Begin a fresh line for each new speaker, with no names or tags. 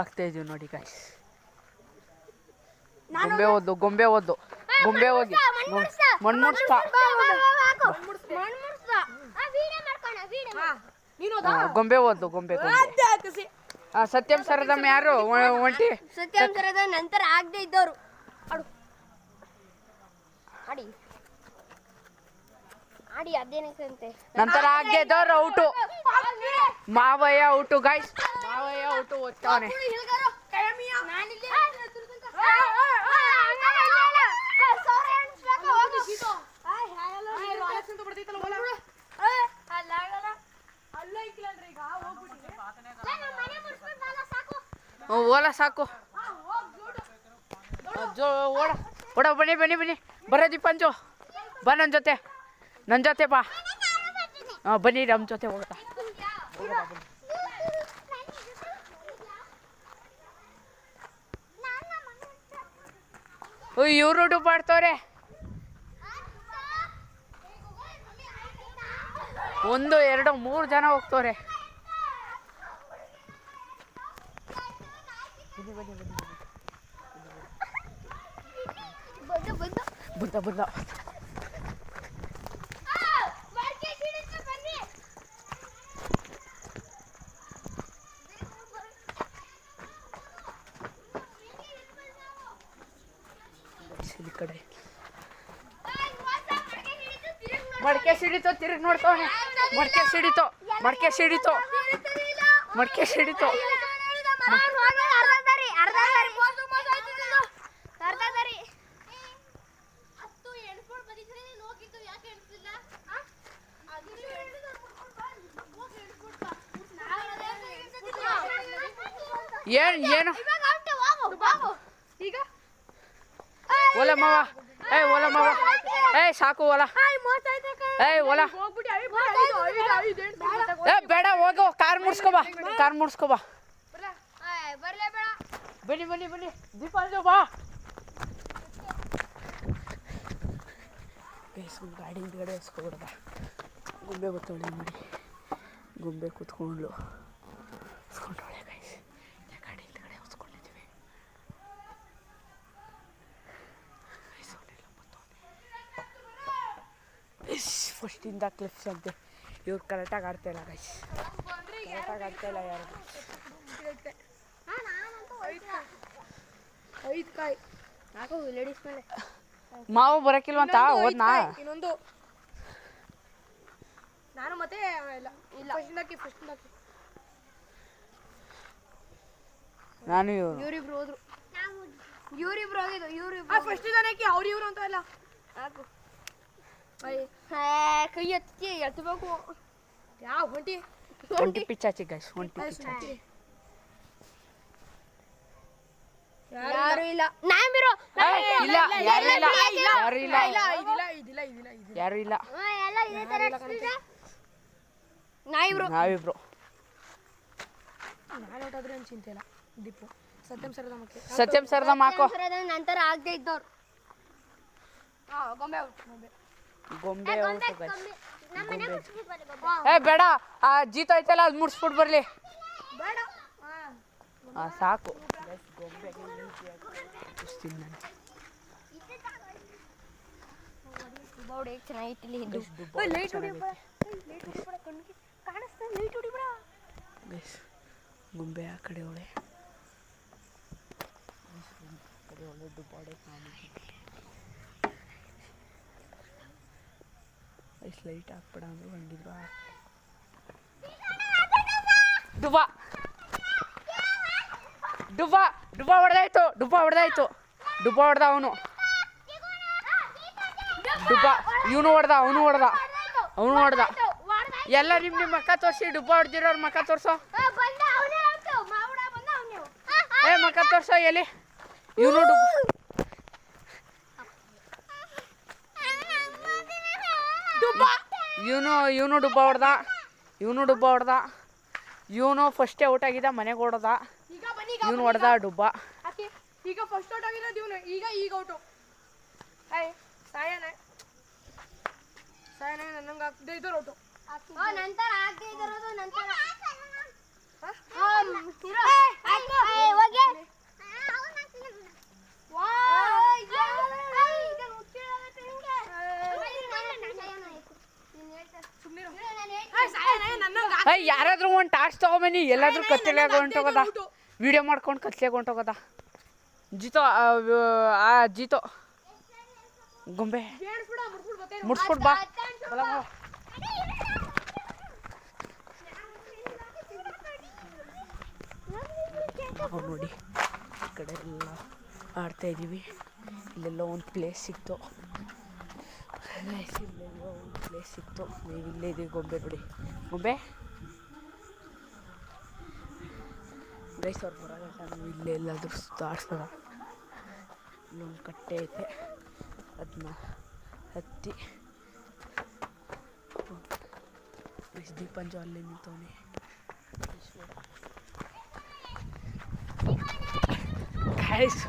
ಹಾಕ್ತಾ ಇದೀವಿ ನೋಡಿ ಗಾಯ್ಸ್ ಗೊಂಬೆ ಓದ್ದು ಗೊಂಬೆ ಓದ್ದು ಗೊಂಬೆ ಹೋಗಿ. ಮಣ್ಣು ಮುಡ್ಸ್ತಾ ಗೊಂಬೆ ಓದ್ದು ಗೊಂಬೆ ಸತ್ಯಂ ಸರದಮ್ಮ ಯಾರು? ಒಂಟಿ. ಒಂಟಿ
ಸರದ ನಂತರ ಆಗದೆ ಇದ್ದವರು. ಆಡು. ಆಡಿ. ಆಡಿ ಅದೇನಂತೆ
ನಂತರ ಆಗದೆ ಇದ್ದವ್ರು ಔಟು. ಮಾವಯ್ಯ ಔಟು ಗಾಯ್ಸ್ ಔಟು ಓದ್ತಾವನೆ ಓಲ ಸಾಕು ಓಡ ಓಡ ಬನ್ನಿ ಬನ್ನಿ ಬನ್ನಿ ಬರೋ ದೀಪಂಜು ಬಾ ನನ್ನ ಜೊತೆ ನನ್ನ ಜೊತೆ ಬಾ ಹಾಂ ಬನ್ನಿ ನಮ್ಮ ಜೊತೆ ಹೋಗ್ತಾ ಇವರು ಡುಬಾಡ್ತವ್ರೆ ಒಂದು ಎರಡು ಮೂರು ಜನ ಹೋಗ್ತವ್ರೆ.
ಬಂದ ಬಂದು
ಕಡೆ. ಮಡಕೆ ಸಿಡಿತು ತಿರುಗಿ ನೋಡ್ತಾವನೆ ಮಡಕೆ ಸಿಡಿತೋ ಮಡಕೆ ಸಿಡಿತೋ. ಮಡಕೆ ಸಿಡಿತು. ಏನು ಏನು
ಈಗ
ಓಲ ಮಾವ ಏಯ್ ಓಲ ಮಾವ ಏಯ್ ಸಾಕು ಓಲ ಏಯ್ ಓಲ
ಹೋಗ್ಬಿಟ್ಟು ಐದು ಐದು ಐದು ಐದು ಎಂಟು ಮತ್ತೆ
ಏ ಬೇಡ ಹೋಗು ಕಾರ್ ಮುಡ್ಸ್ಕೊಬಾ ಕಾರ್ ಮುಡ್ಸ್ಕೊಬಾ
ಬರ್ಲೇ ಬೇಡ
ಬನ್ನಿ ಬನ್ನಿ ಬನ್ನಿ ದೀಪಾಂಜು ಬಾ ಗಾಡಿ ಹಿಂದ್ಗಡೆ ಹಸ್ಕೊಬಿಡ್ದ ಗೊಂಬೆ ಬತ್ತವಳೆ ನೋಡಿ ಗೊಂಬೆ ಕೂತ್ಕೊಂಡ್ಲು ಫಸ್ಟಿಂದ ಕ್ಲಿಪ್ಸ್ ಅಂತೆ. ಇವ್ರು ಕರೆಕ್ಟಾಗಿ ಆಡ್ತಾ ಇಲ್ಲ ಗೈಸ್ ಕರೆಕ್ಟಾಗಿ ಆಡ್ತಾ ಇಲ್ಲ ಯಾರು.
ಐದು ಕಾಯಿ
ಸಾಕು ಲೇಡೀಸ್ ಮೇಲೆ?
ಮಾವು ಬರಕಿಲ್ವಂತ
ಇನ್ನೊಂದು ನಾನು ಮತ್ತೆ ಇಲ್ಲ ಇಲ್ಲ. ಫಸ್ಟ್ ಹಾಕಿ ಫಸ್ಟ್ ಹಾಕಿ
ನಾನು ಇವ್ರು.
ಇವ್ರಿಬ್ರು ಹೋದ್ರು. ಇವ್ರಿಬ್ರು ಹೋಗಿದ್ದು ಇವ್ರಿಬ್ರು
ಫಸ್ಟ್ ಹಾಕಿ ಅವ್ರು ಇವ್ರು ಅಂತ ಇಲ್ಲ
ಸಾಕು ಕೈ ಎತ್ತಿ ಎತ್ತಬೇಕು
ಯಾವ ಹೊಂಟಿ
ಒಂಟಿ ಪಿಚ್ಚಾಚಿ ಗೈಸ್ ಒಂಟಿ ಪಿಚ್ಚಾಚಿ
ಯಾರು ಇಲ್ಲ?
ಇಲ್ಲ. ಯಾರು ಇಲ್ಲ. ಯಾರು ಇಲ್ಲ?
ಇಲ್ಲ. ಇದಿಲ್ಲ ಇದಿಲ್ಲ
ಯಾರು ಇಲ್ಲ
ಎಲ್ಲ ಇದೇ ತರ
ನಾವಿಬ್ರು.
ನಾನು ಹೊಟ್ಟಾದ್ರೆ ಏನು ಚಿಂತೆ ಇಲ್ಲ. ದೀಪು ಸತ್ಯಂ ಸರದ ಮಕ್ಕಳು
ಸತ್ಯಂ ಹಾಕೋ
ನಂತರ ಆಗದೆ ಇದ್ದವ್ರು.
ಹಾಂ ಗೊಂಬೆ ಔಟ್ ಗೊಂಬೆ.
ಗೊಂಬೆ ಔಟು ಗೈಸ್ ಏ ಬೇಡ. ಆ ಜೀತ ಐತಲ್ಲ ಅದು ಮುಡ್ಸ್ಬಿಟ್ಟು ಬರ್ಲಿ.
ಬೇಡ. ಹಾಂ.
ಆ, ಸಾಕು. Guys, ಗೊಂಬೆ ಮುಗಿಸ್ತೀನಿ ನಾನು.
ಬೋರ್ಡ್ ಹೇಗೆ ಚೆನ್ನಾಗಿತ್ತು ಇಲ್ಲಿ ಇದು.
Guys, ದುಬ್ಬ
ಲೈಟ್
ಚೆನ್ನಾಗೈತೆ.
ಲೈಟ್ ಹೊಡಿಬೇಡ ಕಣ್ಣಿಗೆ ಕಾಣಿಸ್ತಾ ಲೈಟ್ ಹೊಡಿಬೇಡ.
Guys, ಗೊಂಬೆ ಆ ಕಡೆ ಒಳೆ ಕಡೆ ಒಳ್ಳೆ ದುಬ್ಬಾಡೆ ಎಷ್ಟು ಲೈಟ್ ಹಾಕ್ಬೇಡ ಅಂದ್ರು ಹಂಗಿದ್ರು. ಡುಬ್ಬ ಡುಬ್ಬ ಡುಬ್ಬಾ ಹೊಡೆದಾಯ್ತು ಡುಬ್ಬಾ ಹೊಡೆದಾಯ್ತು. ಡುಬ್ಬಾ ಹೊಡೆದ ಅವನು. ಡುಬ್ಬಾ ಇವನು ಹೊಡೆದ ಅವನು ಹೊಡೆದ ಅವನು ಹೊಡೆದ. ಎಲ್ಲ ನಿಮ್ ನಿಮ್ಮ ಮಕ್ಕ ತೋರಿಸಿ ಡುಬ್ಬ ಹೊಡೆದಿರೋರು ಮಕ್ಕ ತೋರ್ಸೋ. ಏ ಮಕ್ಕ ತೋರ್ಸೋ ಎಲ್ಲಿ? ಇವನು ಡುಬ್ಬ ಇವನು ಇವನು ಡುಬ್ಬ ಹೊಡ್ದ. ಇವನು ಡುಬ್ಬ ಹೊಡ್ದ. ಇವನು ಫಸ್ಟೇ ಔಟ್ ಆಗಿದ್ದ ಮನೆಗೆ ಹೊಡ್ದ. ಇವನು ಹೊಡೆದ ಡುಬ್ಬ.
ಈಗ ಫಸ್ಟ್ ಔಟ್ ಆಗಿರೋದು ಇವನು ಈಗ ಈಗ ಔಟು ಹಾಯ್ ಸಾಯನ. ಸಾಯನ ನನ್ನಂಗೆ ಹಾಕ್ದೆ ಇದ್ದವ್ರು ಔಟು
ನಂತರ
ಅಯ್ಯ ಯಾರಾದ್ರೂ ಒಂದು ಟಾರ್ಚ್ ತಗೊಂಬನ್ನಿ. ಎಲ್ಲಾದ್ರೂ ಕತ್ಲೆಯಾಗ ಹೊಂಟೋಗದ ವಿಡಿಯೋ ಮಾಡ್ಕೊಂಡು ಕತ್ಲೆಯಾಗ ಹೊಂಟೋಗದ ಜಿತೋ ಆ, ಜಿತೋ ಗೊಂಬೆ ಮುಡ್ಸ್ಕೊಡ್ ಬಾ ನೋಡಿ ಈ ಕಡೆ ಎಲ್ಲ ಆಡ್ತಾ ಇದ್ದೀವಿ ಇಲ್ಲೆಲ್ಲ ಒಂದು ಪ್ಲೇಸ್ ಸಿಕ್ತು ಇಲ್ಲೆಲ್ಲೋ ಒಂದು ಪ್ಲೇಸ್ ಸಿಕ್ತು ಇಲ್ಲೇ ಇದೀವಿ ಗೊಂಬೆ ನೋಡಿ ಗೊಂಬೆ ಗೈಸ್ ಅವ್ರು ಬರೋಗಂಟ ನಾವು ಇಲ್ಲೇ ಎಲ್ಲಾದ್ರೂ ಸುತ್ತಾಡ್ಸೋಣ ಇಲ್ಲೊಂದು ಕಟ್ಟೆ ಐತೆ ಅದನ್ನ ಹತ್ತಿ ಗೈಸ್ ದೀಪಂಜು ಅಲ್ಲೇ ನಿಂತವನೆ ಗೈಸ್